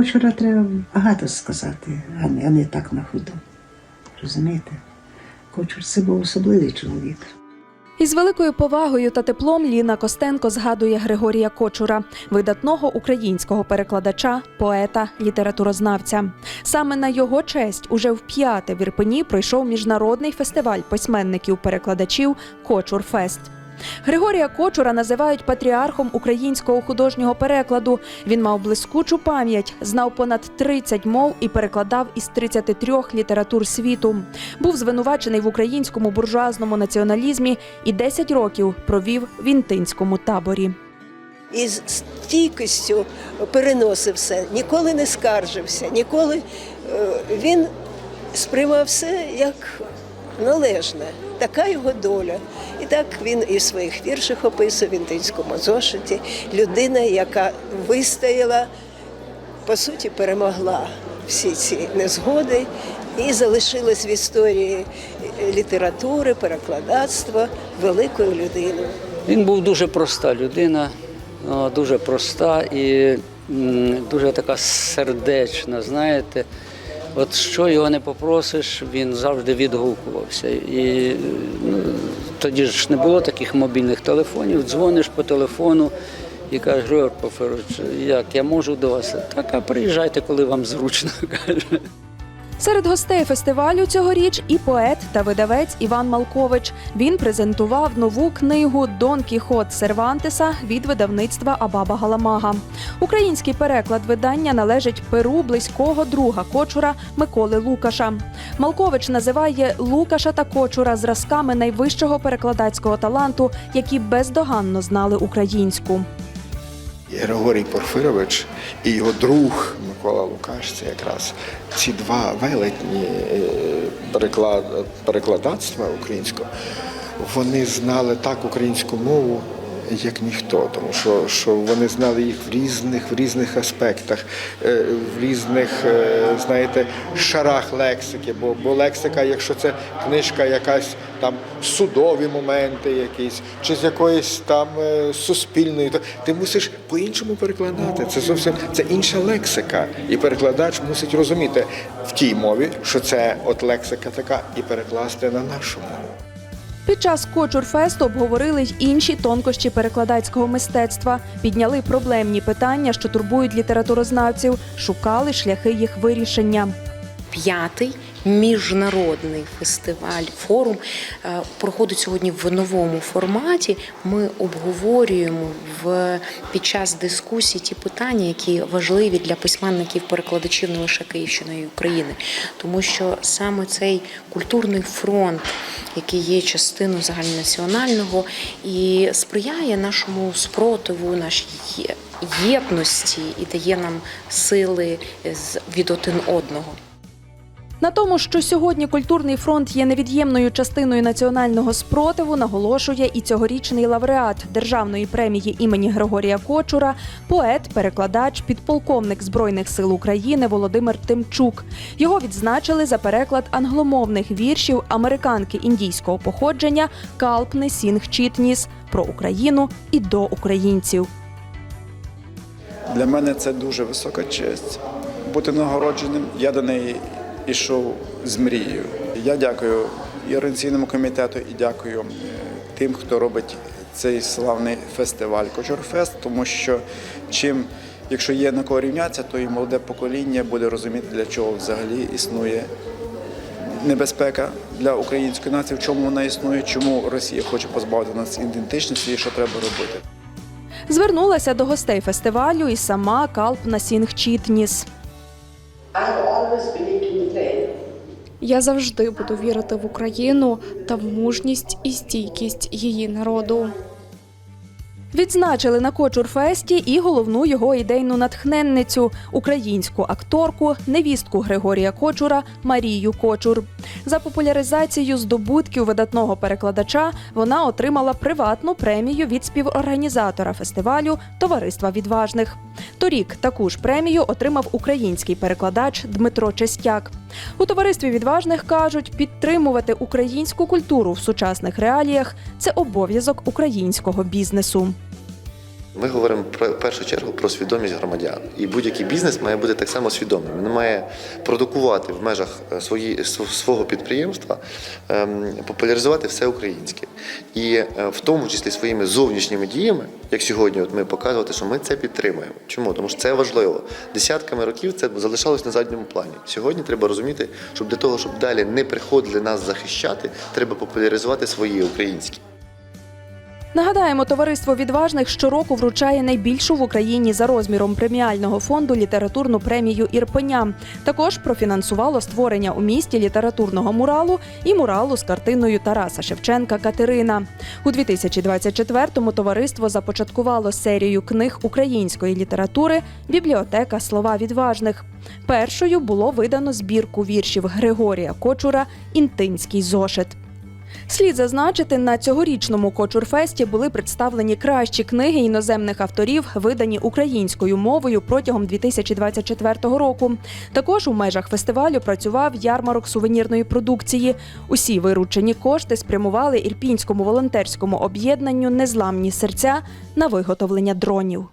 кочура треба багато сказати, а не, а не так на ходу. Розумієте? Кочур це був особливий чоловік. Із великою повагою та теплом Ліна Костенко згадує Григорія Кочура, видатного українського перекладача, поета, літературознавця. Саме на його честь уже вп'яте в Ірпені пройшов міжнародний фестиваль письменників-перекладачів Кочур Фест. Григорія Кочура називають патріархом українського художнього перекладу. Він мав блискучу пам'ять, знав понад 30 мов і перекладав із 33 літератур світу. Був звинувачений в українському буржуазному націоналізмі і 10 років провів в інтинському таборі. і з стійкістю переносив все, ніколи не скаржився, ніколи е, він сприймав все як належне. Така його доля. Так він і своїх віршах описує в інтинському зошиті. Людина, яка вистояла, по суті, перемогла всі ці незгоди і залишилась в історії літератури, перекладацтва великою людиною. Він був дуже проста людина, дуже проста і дуже така сердечна, знаєте. От що його не попросиш, він завжди відгукувався. І ну, тоді ж не було таких мобільних телефонів, дзвониш по телефону і кажеш, Григор Поферович, як я можу до вас? Так, а приїжджайте, коли вам зручно. каже. Серед гостей фестивалю цьогоріч і поет та видавець Іван Малкович. Він презентував нову книгу Дон Кіхот Сервантеса від видавництва Абаба Галамага. Український переклад видання належить перу близького друга кочура Миколи Лукаша. Малкович називає Лукаша та кочура зразками найвищого перекладацького таланту, які бездоганно знали українську. Григорій Порфирович і його друг Микола Лукаш, це якраз ці два велетні е, переклад, перекладацтва українського, вони знали так українську мову, як ніхто, тому що, що вони знали їх в різних, в різних аспектах, е, в різних, е, знаєте, шарах лексики. Бо, бо лексика, якщо це книжка якась там судові моменти якісь, чи з якоїсь там е, суспільної, то ти мусиш по-іншому перекладати. Це зовсім це інша лексика. І перекладач мусить розуміти в тій мові, що це от лексика така, і перекласти на нашу мову. Під час Кочурфесту обговорили й інші тонкощі перекладацького мистецтва, підняли проблемні питання, що турбують літературознавців, шукали шляхи їх вирішення. П'ятий міжнародний фестиваль форум е, проходить сьогодні в новому форматі. Ми обговорюємо в під час дискусії ті питання, які важливі для письменників, перекладачів не лише Київщини і України, тому що саме цей культурний фронт, який є частиною загальнонаціонального, і сприяє нашому спротиву, нашій єдності і дає нам сили від один одного. На тому, що сьогодні культурний фронт є невід'ємною частиною національного спротиву, наголошує і цьогорічний лауреат державної премії імені Григорія Кочура, поет, перекладач, підполковник збройних сил України Володимир Тимчук. Його відзначили за переклад англомовних віршів американки індійського походження Калпни Сінг Чітніс про Україну і до українців. Для мене це дуже висока честь. Бути нагородженим. Я до неї йшов з мрією. Я дякую і організаційному комітету, і дякую е, тим, хто робить цей славний фестиваль Кочурфест, тому що чим, якщо є на кого рівнятися, то і молоде покоління буде розуміти, для чого взагалі існує небезпека для української нації, в чому вона існує, чому Росія хоче позбавити нас ідентичності і що треба робити. Звернулася до гостей фестивалю і сама Калпна Сінг Чітніс. Я завжди буду вірити в Україну та в мужність і стійкість її народу. Відзначили на Кочурфесті і головну його ідейну натхненницю українську акторку, невістку Григорія Кочура Марію Кочур. За популяризацію здобутків видатного перекладача вона отримала приватну премію від співорганізатора фестивалю Товариства відважних. Торік таку ж премію отримав український перекладач Дмитро Чистяк. У товаристві відважних кажуть, підтримувати українську культуру в сучасних реаліях це обов'язок українського бізнесу. Ми говоримо про в першу чергу про свідомість громадян. І будь-який бізнес має бути так само свідомим. Він має продукувати в межах е, свої, свого підприємства, ем, популяризувати все українське. І е, в тому числі своїми зовнішніми діями, як сьогодні, от ми показувати, що ми це підтримуємо. Чому? Тому що це важливо. Десятками років це залишалось на задньому плані. Сьогодні треба розуміти, щоб для того, щоб далі не приходили нас захищати, треба популяризувати свої українські. Нагадаємо, товариство відважних щороку вручає найбільшу в Україні за розміром преміального фонду літературну премію Ірпеня. Також профінансувало створення у місті літературного муралу і муралу з картиною Тараса Шевченка Катерина. У 2024-му товариство започаткувало серію книг української літератури Бібліотека слова відважних. Першою було видано збірку віршів Григорія Кочура Інтинський зошит. Слід зазначити, на цьогорічному Кочурфесті були представлені кращі книги іноземних авторів, видані українською мовою протягом 2024 року. Також у межах фестивалю працював ярмарок сувенірної продукції. Усі виручені кошти спрямували ірпінському волонтерському об'єднанню Незламні серця на виготовлення дронів.